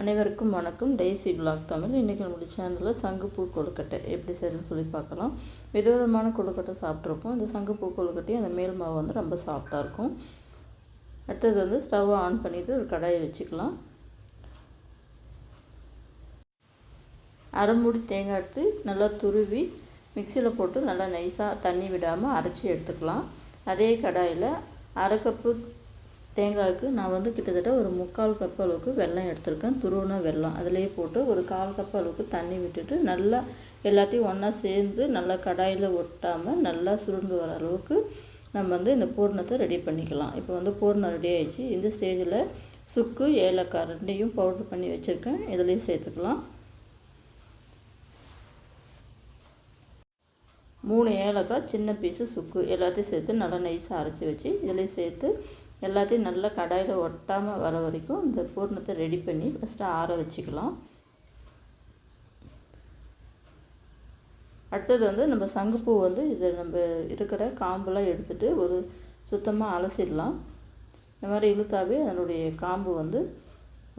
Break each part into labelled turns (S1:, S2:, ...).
S1: அனைவருக்கும் வணக்கம். Daisy blog Tamil. இன்றைக்கி நம்மளுடைய சேனலில் சங்குப்பூ கொழுக்கட்டை எப்படி செய்யணும்னு சொல்லி பார்க்கலாம். விதவிதமான கொழுக்கட்டை சாப்பிட்ருப்போம் இந்த சங்குப்பூ கொழுக்கட்டையும் அந்த மேல் மாவு வந்து ரொம்ப சாஃப்டாக இருக்கும். அடுத்தது வந்து ஸ்டவ்வை ஆன் பண்ணிவிட்டு ஒரு கடாயை வச்சுக்கலாம். அரைமுடி தேங்காய் எடுத்து நல்லா துருவி மிக்சியில் போட்டு நல்லா நைஸாக தண்ணி விடாமல் அரைச்சி எடுத்துக்கலாம். அதே கடாயில் அரை கப்பு தேங்காய்க்கு நான் வந்து கிட்டத்தட்ட ஒரு முக்கால் கப் அளவுக்கு வெல்லம் எடுத்திருக்கேன். துருவன வெல்லம். அதிலே போட்டு ஒரு கால் கப் அளவுக்கு தண்ணி விட்டுட்டு நல்லா எல்லாத்தையும் ஒன்றா சேர்ந்து நல்லா கடாயில் ஒட்டாமல் நல்லா சுருண்டு வர அளவுக்கு நம்ம வந்து இந்த பூர்ணத்தை ரெடி பண்ணிக்கலாம். இப்போ வந்து பூர்ணம் ரெடி ஆகிடுச்சு இந்த ஸ்டேஜில் சுக்கு ஏலக்காய் ரெண்டையும் பவுட்ரு பண்ணி வச்சுருக்கேன். இதுலேயும் சேர்த்துக்கலாம். மூணு ஏலக்காய் சின்ன பீஸு சுக்கு எல்லாத்தையும் சேர்த்து நல்லா நைஸாக அரைச்சி வச்சு இதுலேயும் சேர்த்து எல்லாத்தையும் நல்லா கடாயில் ஒட்டாமல் வர வரைக்கும் இந்த பூர்ணத்தை ரெடி பண்ணி ஃபஸ்ட்டு ஆற வச்சுக்கலாம். அடுத்தது வந்து நம்ம சங்குப்பூ வந்து இதை நம்ம இருக்கிற காம்பெல்லாம் எடுத்துகிட்டு ஒரு சுத்தமாக அலசிடலாம். இந்த மாதிரி இழுத்தாவே அதனுடைய காம்பு வந்து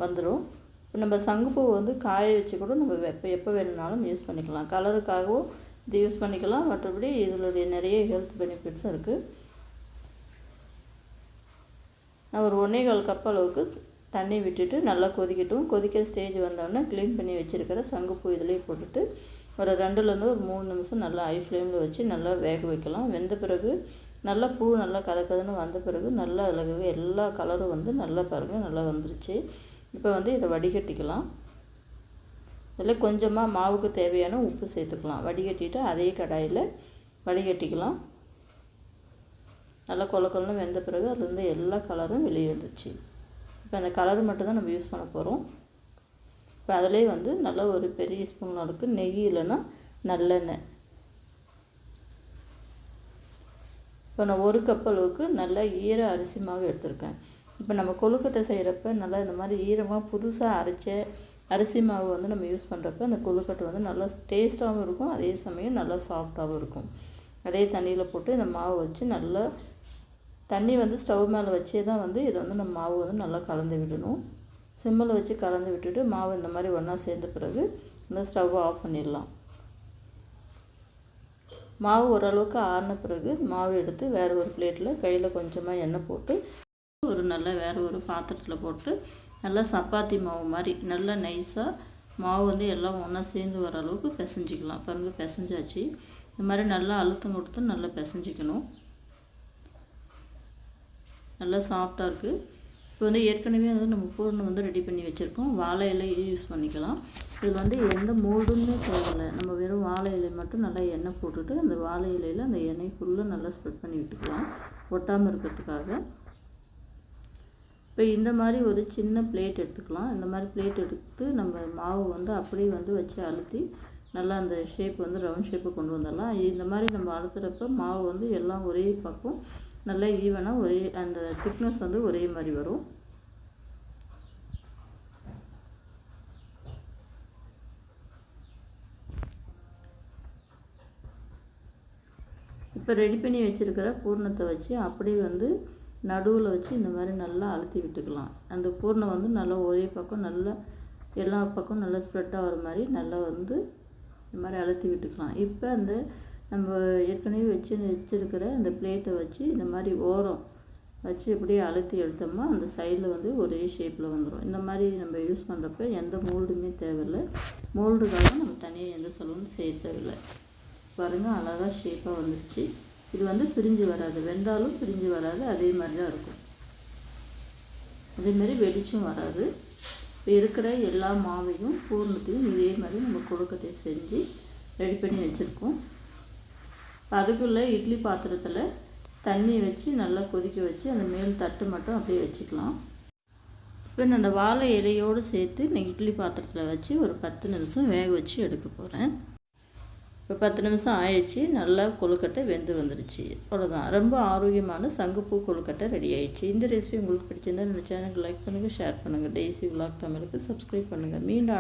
S1: வந்துடும் இப்போ நம்ம சங்குப்பூ வந்து காய வச்சு கூட நம்ம எப்போ எப்போ வேணுனாலும் யூஸ் பண்ணிக்கலாம். கலருக்காகவும் இது யூஸ் பண்ணிக்கலாம். மற்றபடி இதனுடைய நிறைய ஹெல்த் பெனிஃபிட்ஸும் இருக்குது நான் ஒரு ஒன்றே கால் கப் அளவுக்கு தண்ணி விட்டுட்டு நல்லா கொதிக்கட்டும். கொதிக்கிற ஸ்டேஜ் வந்தோடனே க்ளீன் பண்ணி வச்சுருக்கிற சங்குப்பூ இதிலே போட்டுட்டு ஒரு ரெண்டுலேருந்து ஒரு மூணு நிமிஷம் நல்லா ஹை ஃப்ளேமில் வச்சு நல்லா வேக வைக்கலாம். வெந்த பிறகு நல்லா பூ நல்லா கதக்கதுன்னு வந்த பிறகு நல்லா அதில் இருக்கிற எல்லா கலரும் வந்து நல்லா பாருங்கள் நல்லா வந்துருச்சு. இப்போ வந்து இதை வடிகட்டிக்கலாம். இதில் கொஞ்சமாக மாவுக்கு தேவையான உப்பு சேர்த்துக்கலாம். வடிகட்டிட்டு அதே கடாயில் வடிகட்டிக்கலாம். நல்லா கொல கொலன்னு வெந்த பிறகு அதுலேருந்து எல்லா கலரும் வெளியே வந்துச்சு இப்போ அந்த கலர் மட்டும் தான் நம்ம யூஸ் பண்ண போகிறோம் இப்போ அதிலே வந்து நல்லா ஒரு பெரிய ஸ்பூன் அளவுக்கு நெய் இல்லைன்னா நல்லெண்ணெய். இப்போ நான் ஒரு கப் அளவுக்கு நல்லா ஈர அரிசி மாவு எடுத்திருக்கேன். இப்போ நம்ம கொழுக்கட்டை செய்கிறப்ப நல்லா இந்த மாதிரி ஈரமாக புதுசாக அரைச்ச அரிசி மாவு வந்து நம்ம யூஸ் பண்ணுறப்ப அந்த கொழுக்கட்டை வந்து நல்லா டேஸ்ட்டாகவும் இருக்கும் அதே சமயம் நல்லா சாஃப்டாகவும் இருக்கும். அதே தண்ணியில் போட்டு இந்த மாவு வச்சு நல்லா தண்ணி வந்து ஸ்டவ் மேலே வச்சே தான் வந்து இதை வந்து நம்ம மாவு வந்து நல்லா கலந்து விடணும். சிம்மில் வச்சு கலந்து விட்டுட்டு மாவு இந்த மாதிரி ஒன்றா சேர்ந்த பிறகு இந்த ஸ்டவ்வை ஆஃப் பண்ணிடலாம். மாவு ஓரளவுக்கு ஆறின பிறகு மாவு எடுத்து வேறு ஒரு பிளேட்டில் கையில் கொஞ்சமாக எண்ணெய் போட்டு ஒரு நல்ல வேறு ஒரு பாத்திரத்தில் போட்டு நல்லா சப்பாத்தி மாவு மாதிரி நல்லா நைஸாக மாவு வந்து எல்லாம் ஒன்றா சேர்ந்து வர அளவுக்கு பிசைஞ்சிக்கலாம். பாருங்கள் பிசைஞ்சாச்சு. இந்த மாதிரி நல்லா அழுத்தம் கொடுத்து நல்லா பிசைஞ்சிக்கணும். நல்லா சாஃப்டாக இருக்குது இப்போ வந்து ஏற்கனவே வந்து நம்ம பூர்ணம் வந்து ரெடி பண்ணி வச்சுருக்கோம். வாழை இலையே யூஸ் பண்ணிக்கலாம். இது வந்து எந்த மோல்டுமே தேவையில்லை. நம்ம வெறும் வாழை இலை மட்டும் நல்லா எண்ணெய் போட்டுட்டு அந்த வாழை இலையில் அந்த எண்ணெய் ஃபுல்லாக நல்லா ஸ்ப்ரெட் பண்ணி விட்டுக்கலாம். ஒட்டாமல் இருக்கிறதுக்காக. இப்போ இந்த மாதிரி ஒரு சின்ன பிளேட் எடுத்துக்கலாம். இந்த மாதிரி பிளேட் எடுத்து நம்ம மாவு வந்து அப்படியே வந்து வச்சு அழுத்தி நல்லா அந்த ஷேப் வந்து ரவுண்ட் ஷேப்பை கொண்டு வந்துடலாம். இந்த மாதிரி நம்ம அழுத்துறப்ப மாவு வந்து எல்லாம் ஒரே பக்கம் நல்லா ஈவனாக ஒரே அந்த திக்னஸ் வந்து ஒரே மாதிரி வரும். இப்போ ரெடி பண்ணி வச்சுருக்கிற பூர்ணத்தை வச்சு அப்படியே வந்து நடுவில் வச்சு இந்த மாதிரி நல்லா அழுத்தி விட்டுக்கலாம். அந்த பூர்ணம் வந்து நல்லா ஒரே பக்கம் நல்லா எல்லா பக்கம் நல்லா ஸ்ப்ரெட் ஆகிற மாதிரி நல்லா வந்து இந்த மாதிரி அழுத்தி விட்டுக்கலாம். இப்போ அந்த நம்ம ஏற்கனவே வச்சு வச்சுருக்கிற அந்த பிளேட்டை வச்சு இந்த மாதிரி ஓரம் வச்சு இப்படியே அழுத்தி எடுத்தோம்னா அந்த சைடில் வந்து ஒரே ஷேப்பில் வந்துடும் இந்த மாதிரி நம்ம யூஸ் பண்ணுறப்ப எந்த மோல்டுமே தேவையில்லை. மோல்டுக்காக நம்ம தனியாக எந்த செலவும் செய்ய தேவையில்லை. பாருங்கள் அழகாக ஷேப்பாக வந்துடுச்சு இது வந்து பிரிஞ்சு வராது. வெந்தாலும் பிரிஞ்சு வராது. அதே மாதிரி தான் இருக்கும். அதேமாரி வெடிச்சும் வராது. இப்போ இருக்கிற எல்லா மாவையும் பூர்ணத்தையும் இதே மாதிரி நம்ம கொழுக்கட்டை செஞ்சு ரெடி பண்ணி வச்சுருக்கோம். அதுக்குள்ளே இட்லி பாத்திரத்தில் தண்ணி வச்சு நல்லா கொதிக்க வச்சு அந்த மேல் தட்டு மட்டும் அப்படியே வச்சுக்கலாம். இப்போ நான் அந்த வாழை இலையோடு சேர்த்து நான் இட்லி பாத்திரத்தில் வச்சு ஒரு பத்து நிமிஷம் வேக வச்சு எடுக்க போகிறேன் இப்போ பத்து நிமிஷம் ஆயிடுச்சு. நல்லா கொழுக்கட்டை வெந்து வந்துடுச்சு அவ்வளோதான் ரொம்ப ஆரோக்கியமான சங்குப்பூ கொழுக்கட்டை ரெடி ஆயிடுச்சு. இந்த ரெசிபி உங்களுக்கு பிடிச்சிருந்தா நம்ம சேனலுக்கு லைக் பண்ணுங்கள் ஷேர் பண்ணுங்கள் டெய்ஸி விலாக் தமிழுக்கு சப்ஸ்கிரைப் பண்ணுங்கள் மீண்டும்